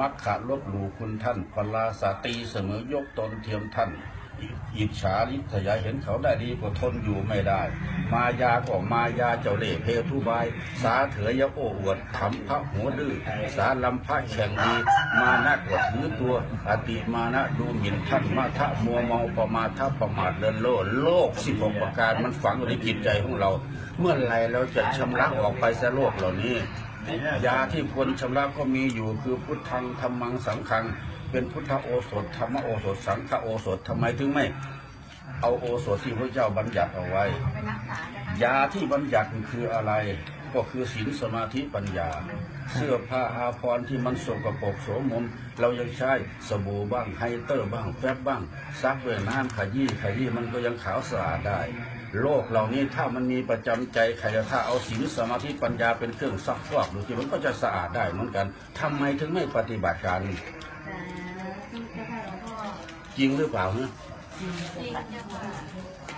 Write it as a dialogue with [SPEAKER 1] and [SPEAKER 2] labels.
[SPEAKER 1] มักขะลบหลู่คุณท่านพลาสาตีเสมอยกตนเทียมท่านอิจฉาลิษยาเห็นเขาได้ดีก็ทนอยู่ไม่ได้ มายาก็มายาเจ้าเล่ห์เพทุบาย สาเถยโอ้อวดทำพระหัวดื้อสาลำพระแข่งดีมานะกดถือตัวอติมานะดูหมิ่นท่านมาทะมัวเมาประมาทะประมาทเลินโลดโลกสิบหกประการมันฝังอยู่ในจิตใจของเรา เมื่อไรเราจะชำระออกไปซะโลกเหล่านี้ ยาที่ควรชำระก็มีอยู่คือพุทธังธรรมังสังฆัง เป็นพุทธโอสถธรรมโอสถสังฆโอสถทำไมถึงไม่ เอาโอสถที่พระเจ้าบัญญัติเอาไว้ ยาที่บัญญัติคืออะไร ก็คือศีลสมาธิปัญญา เสื้อผ้าอาภรณ์ที่มันสกปรกโสมม เรายังใช้สบู่บ้างไฮเตอร์บ้างแฟบบ้างซักด้วยน้ำขยี้ขยี้มันก็ยังขาวสะอาดได้ โลกเหล่านี้ถ้ามันมีประจำใจใครถ้าเอาศีลสมาธิปัญญาเป็นเครื่องซักฟอกดูที่มันก็จะสะอาดได้เหมือนกันทำไมถึงไม่ปฏิบัติการ
[SPEAKER 2] แต่ที่เจ้าค่ะหลวงพ่อ
[SPEAKER 1] จริงหรือเปล่าฮะ
[SPEAKER 2] จริงเจ้าค่ะ